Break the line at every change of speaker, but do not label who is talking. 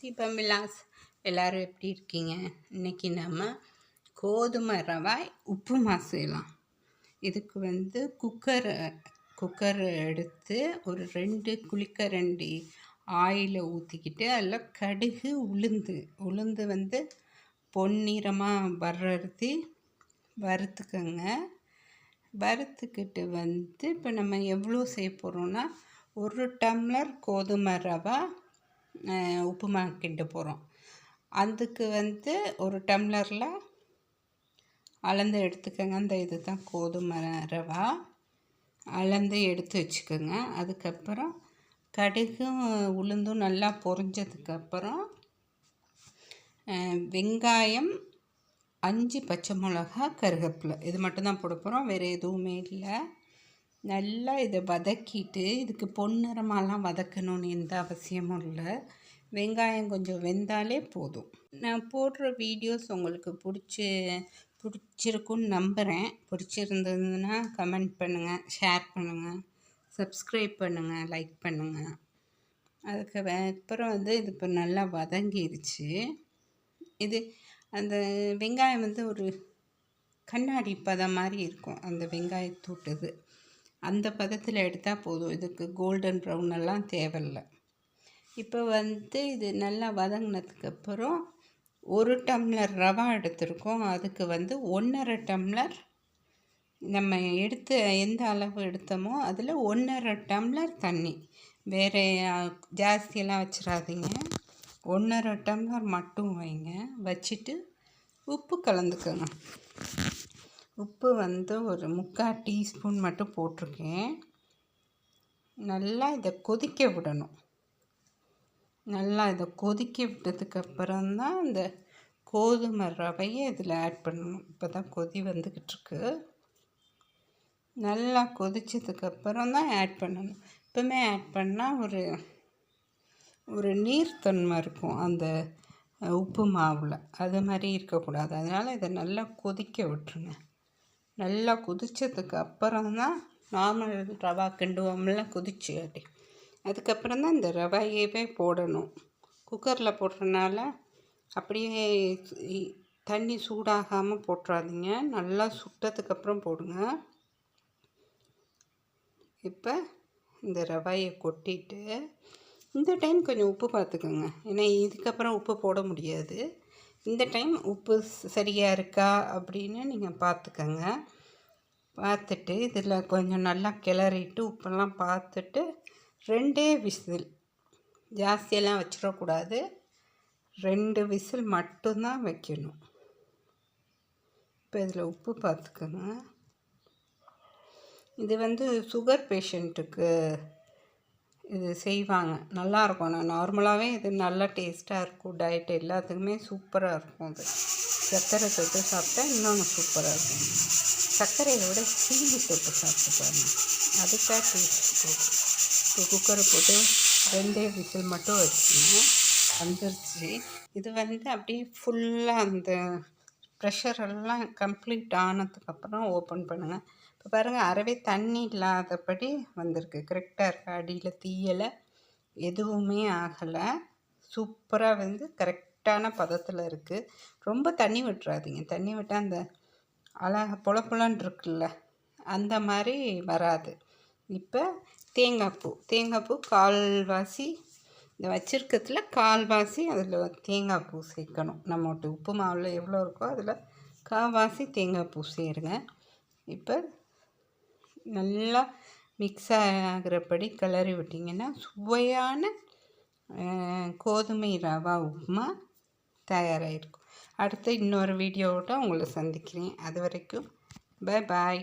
தீபமிலாஸ் எல்லோரும் எப்படி இருக்கீங்க? இன்றைக்கி நம்ம கோதுமை ரவாய் உப்புமா செய்யலாம். இதுக்கு வந்து குக்கர் குக்கர் எடுத்து ஒரு ரெண்டு குளிக்கரண்டி ஆயிலை ஊற்றிக்கிட்டு அதில் கடுகு உளுந்து உளுந்து வந்து பொன்னிறமாக வர்றதி வறுத்துக்கோங்க. வறுத்துக்கிட்டு வந்து இப்போ நம்ம எவ்வளோ செய்ய போகிறோன்னா ஒரு டம்ளர் கோதுமை ரவா உப்புமா கிண்ட போகிறோம் அதுக்கு வந்து ஒரு டம்ளரில் அளந்து எடுத்துக்கோங்க. அந்த இது தான் கோதுமை ரவா. அளந்து எடுத்து வச்சுக்கோங்க. அதுக்கப்புறம் கடுகும் உளுந்தும் நல்லா பொரிஞ்சதுக்கப்புறம் வெங்காயம் அஞ்சு பச்சை மிளகா கருவேப்பிலை இது மட்டும்தான் போட போகிறோம் வேறு எதுவுமே இல்லை. நல்லா இதை வதக்கிட்டு இதுக்கு பொன்னிறமாலாம் வதக்கணும்னு எந்த அவசியமும் இல்லை. வெங்காயம் கொஞ்சம் வெந்தாலே போதும். நான் போடுற வீடியோஸ் உங்களுக்கு பிடிச்சி பிடிச்சிருக்குன்னு நம்புகிறேன் பிடிச்சிருந்ததுன்னா கமெண்ட் பண்ணுங்கள் ஷேர் பண்ணுங்கள் சப்ஸ்கிரைப் பண்ணுங்கள் லைக் பண்ணுங்கள் அதுக்கு அப்புறம் வந்து இது இப்போ நல்லா வதங்கிருச்சு. இது அந்த வெங்காயம் வந்து ஒரு கண்ணாடி பதம் மாதிரி இருக்கும் அந்த வெங்காயத்தூட்டுது. அந்த பதத்தில் எடுத்தால் போதும். இதுக்கு கோல்டன் ப்ரௌன் எல்லாம் தேவையில்லை. இப்போ வந்து இது நல்லா வதங்கினதுக்கப்புறம் ஒரு டம்ளர் ரவா எடுத்திருக்கோம். அதுக்கு வந்து ஒன்றரை டம்ளர் நம்ம எடுத்து எந்த அளவு எடுத்தோமோ அதில் ஒன்றரை டம்ளர் தண்ணி. வேறு ஜாஸ்தியெல்லாம் வச்சிடாதீங்க. ஒன்றரை டம்ளர் மட்டும் வைங்க. வச்சுட்டு உப்பு கலந்துக்கோங்க. உப்பு வந்து ஒரு முக்கால் டீஸ்பூன் மட்டும் போட்டிருக்கேன். நல்லா இதை கொதிக்க விடணும். நல்லா இதை கொதிக்க விட்டதுக்கப்புறம் தான் இந்த கோதுமை ரவையை இதில் ஆட் பண்ணணும். இப்போ தான் கொதி வந்துக்கிட்டுருக்கு நல்லா கொதிச்சதுக்கப்புறம் தான் ஆட் பண்ணணும். எப்பவுமே ஆட் பண்ணால் ஒரு ஒரு நீர்த்தன்மை இருக்கும் அந்த உப்பு மாவில். அது மாதிரி இருக்கக்கூடாது. அதனால் இதை நல்லா கொதிக்க விட்டுருங்க. நல்லா கொதித்ததுக்கு அப்புறம் தான் நார்மல் ரவா கிண்டுவோம்ல கொதிச்சு அப்படி அதுக்கப்புறம் தான் இந்த ரவையவே போடணும். குக்கரில் போடுறதுனால அப்படியே தண்ணி சூடாகாமல் போட்டுறாதீங்க. நல்லா சுட்டதுக்கப்புறம் போடுங்க. இப்போ இந்த ரவையை கொட்டிட்டு இந்த டைம் கொஞ்சம் உப்பு பார்த்துக்கோங்க ஏன்னா இதுக்கப்புறம் உப்பு போட முடியாது. இந்த டைம் உப்பு சரியாக இருக்கா அப்படின்னு நீங்கள் பார்த்துக்கோங்க பார்த்துட்டு இதில் கொஞ்சம் நல்லா கிளறிட்டு உப்பெல்லாம் பார்த்துட்டு ரெண்டே விசில். ஜாஸ்தியெல்லாம் வச்சிடக்கூடாது. ரெண்டு விசில் மட்டும்தான் வைக்கணும். இப்போ இதில் உப்பு பார்த்துக்கோங்க இது வந்து சுகர் பேஷண்ட்டுக்கு இது செய்வாங்க. நல்லாயிருக்கும் நான் நார்மலாகவே இது நல்லா டேஸ்ட்டாக இருக்கும். டயட் எல்லாத்துக்குமே சூப்பராக இருக்கும் அது. சர்க்கரை தொட்டு சாப்பிட்டா இன்னொன்று சூப்பராக இருக்கும். சர்க்கரையை விட சீனி தொட்டு சாப்பிட்டு பாருங்கள் அதுக்காக டேஸ்ட் கொடுக்கும் இப்போ குக்கரை போட்டு ரெண்டே விசில் மட்டும் வச்சுக்கணும் வந்துருச்சு. இது வந்து அப்படியே ஃபுல்லாக அந்த ப்ரெஷரெல்லாம் கம்ப்ளீட் ஆனதுக்கப்புறம் ஓப்பன் பண்ணுங்கள் இப்போ பாருங்கள் அறவே தண்ணி இல்லாதபடி வந்திருக்கு. கரெக்டாக இருக்குது அடியில் தீயலை எதுவுமே ஆகலை. சூப்பராக வந்து கரெக்டான பதத்தில் இருக்குது ரொம்ப தண்ணி விட்டுறாதீங்க. தண்ணி விட்டால் அந்த அழகா பொல இருக்குல்ல அந்த மாதிரி வராது. இப்போ தேங்காய் பூ. தேங்காய் பூ கால்வாசி இந்த வச்சுருக்கிறதுல கால்வாசி அதில் தேங்காய் பூ சேர்க்கணும். நம்மகிட்ட உப்பு மாவில் எவ்வளோ இருக்கோ அதில் கால்வாசி தேங்காய் பூ சேருங்க. இப்போ நல்லா மிக்ஸ் ஆகிறபடி கிளறி விட்டிங்கன்னா சுவையான கோதுமை ரவா உப்புமா தயாராகிருக்கும் அடுத்து இன்னொரு வீடியோவோட உங்களை சந்திக்கிறேன். அது வரைக்கும் பை பாய்